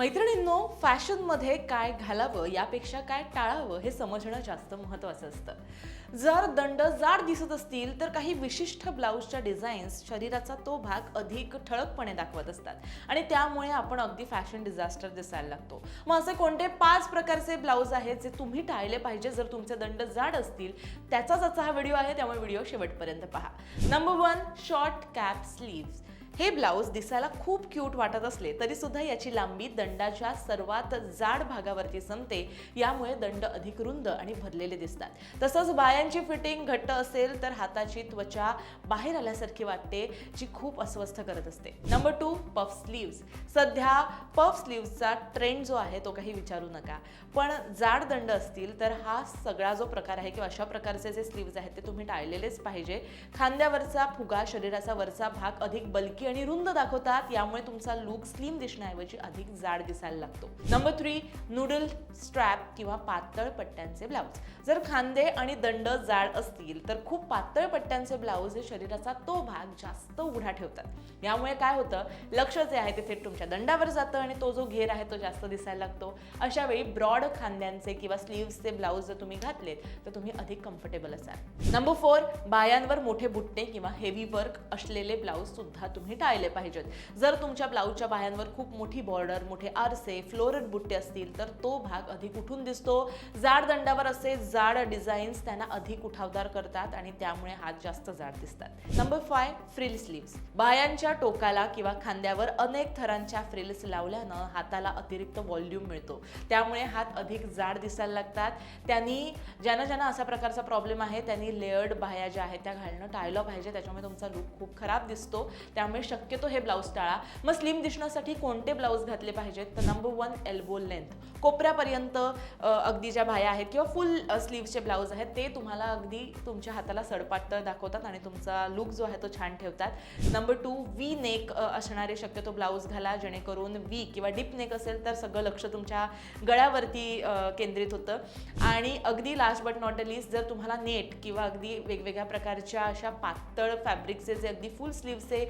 मैत्रिणींनो फॅशनमध्ये काय घालावं यापेक्षा काय टाळावं हे समजणं जास्त महत्त्वाचं असतं. जर दंड जाड दिसत असतील तर काही विशिष्ट ब्लाऊजच्या डिझाईन्स शरीराचा तो भाग अधिक ठळकपणे दाखवत असतात. आणि त्यामुळे आपण अगदी फॅशन डिझास्टर दिसायला लागतो. मग असे कोणते पाच प्रकारचे ब्लाऊज आहेत जे तुम्ही टाळले पाहिजे जर तुमचे दंड जाड असतील? त्याचाच असा हा व्हिडिओ आहे त्यामुळे व्हिडिओ शेवटपर्यंत पहा. Number one short cap sleeves हे ब्लाऊज दिसायला खूप क्यूट वाटत असले तरी सुद्धा याची लांबी दंडाच्या सर्वात जाड भागावरती संपते यामुळे दंड अधिक रुंद आणि भरलेले दिसतात. तसंच बायांची फिटिंग घट्ट असेल तर हाताची त्वचा बाहेर आल्यासारखी वाटते जी खूप अस्वस्थ करत असते. नंबर टू पफ स्लीव्स सध्या पफ स्लीव्सचा ट्रेंड जो आहे तो काही विचारू नका. पण जाड दंड असतील तर हा सगळा जो प्रकार आहे किंवा अशा प्रकारचे जे स्लीव्ज आहेत ते तुम्ही टाळलेलेच पाहिजे. खांद्यावरचा फुगा शरीराचा वरचा भाग अधिक बलकी आणि रुंद दाखवतात. यामुळे तुमचा लुक स्लिम दिसण्याऐवजी अधिक जाड दिसायला लागतो. नंबर थ्री नूडल स्ट्रॅप किंवा पातळ पट्ट्यांचे ब्लाऊज जर खांदे आणि दंड जाड असतील तर खूप पातळ पट्ट्यांचे ब्लाऊज हे शरीराचा तो भाग जास्त उघडा ठेवतात. यामुळे काय होतं? लक्ष जे आहे ते थेट तुमच्या दंडावर जातं आणि तो जो घेर आहे तो जास्त दिसायला लागतो. अशा वेळी ब्रॉड खांद्यांचे किंवा स्लीव्सचे ब्लाऊज जर तुम्ही घातलेत तर तुम्ही अधिक कम्फर्टेबल असाल. नंबर फोर बायांवर मोठे बुट्टे किंवा हेवी वर्क असलेले ब्लाऊज सुद्धा तुम्ही टाळले पाहिजेत. जर तुमच्या ब्लाऊजच्या बायांवर खूप मोठी बॉर्डर मोठे आरसे फ्लोरड बुट्टे असतील तर तो भाग अधिक उठून दिसतो. जाड दंडावर असे जाड डिझाईन्स त्यांना अधिक उठावदार करतात आणि त्यामुळे हात जास्त जाड दिसतात. नंबर फाय फ्रिल स्लीव्स बायांच्या टोकाला किंवा खांद्यावर अनेक थरांच्या फ्रिल्स लावल्यानं हाताला अतिरिक्त व्हॉल्यूम मिळतो. त्यामुळे हात अधिक जाड दिसायला लागतात. त्यांनी ज्यांना ज्यांना असा प्रकारचा प्रॉब्लेम आहे त्यांनी लेअर्ड बाह्या ज्या आहेत त्या घालणं टाळलं पाहिजे त्याच्यामुळे तुमचा लुक खूप खराब दिसतो. त्यामुळे शक्यतो हे ब्लाऊज टाळा. मग स्लिम दिसण्यासाठी कोणते ब्लाऊज घातले पाहिजेत? तर नंबर वन एल्बो लेंथ कोपऱ्यापर्यंत अगदी ज्या बाह्या आहेत किंवा फुल स्लीव्हचे ब्लाऊज आहेत ते तुम्हाला अगदी तुमच्या हाताला सडपातळ दाखवतात आणि तुमचा लुक जो आहे तो छान ठेवतात. नंबर टू वी नेक असणारे शक्यतो ब्लाऊज घाला जेणेकरून वी किंवा डीप नेक असेल तर सगळं लक्ष तुमच्या गळ्यावरती केंद्रित होतं. आणि अगदी last but not a least जर तुम्हाला नेट किंवा अगदी वेगवेगळ्या प्रकारच्या अशा पातळ फॅब्रिकचे जे अगदी फुल स्लीव्हचे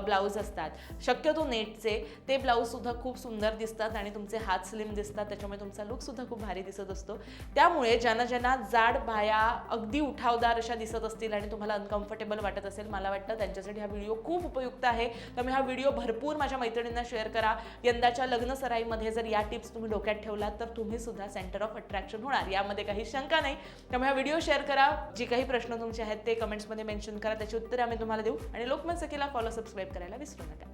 ब्लाऊज असतात. शक्यतो नेटचे ते ब्लाऊजसुद्धा खूप सुंदर दिसतात आणि तुमचे हात स्लिम दिसतात त्याच्यामुळे तुमचा लुकसुद्धा खूप भारी दिसत असतो. त्यामुळे ज्यांना ज्यांना जाड बाया अगदी उठावदार अशा दिसत असतील आणि तुम्हाला अनकम्फर्टेबल वाटत असेल मला वाटतं त्यांच्यासाठी हा व्हिडिओ खूप उपयुक्त आहे. त्यामुळे हा व्हिडिओ भरपूर माझ्या मैत्रिणींना शेअर करा. यंदाच्या लग्न सराईमध्ये जर या टिप्स तुम्ही डोक्यात ठेवलात तर तुम्ही सुद्धा सेंटर ऑफ अट्रॅक्शन होणार. यामध्ये काही शंका नाही. त्यामुळे हा व्हिडिओ शेअर करा. जे काही प्रश्न तुमचे आहेत ते कमेंट्समध्ये मेन्शन करा. त्याची उत्तरे आम्ही तुम्हाला देऊ. आणि लोकमत सखीला फॉलो सबस्क्राईब करायला विसरू नका.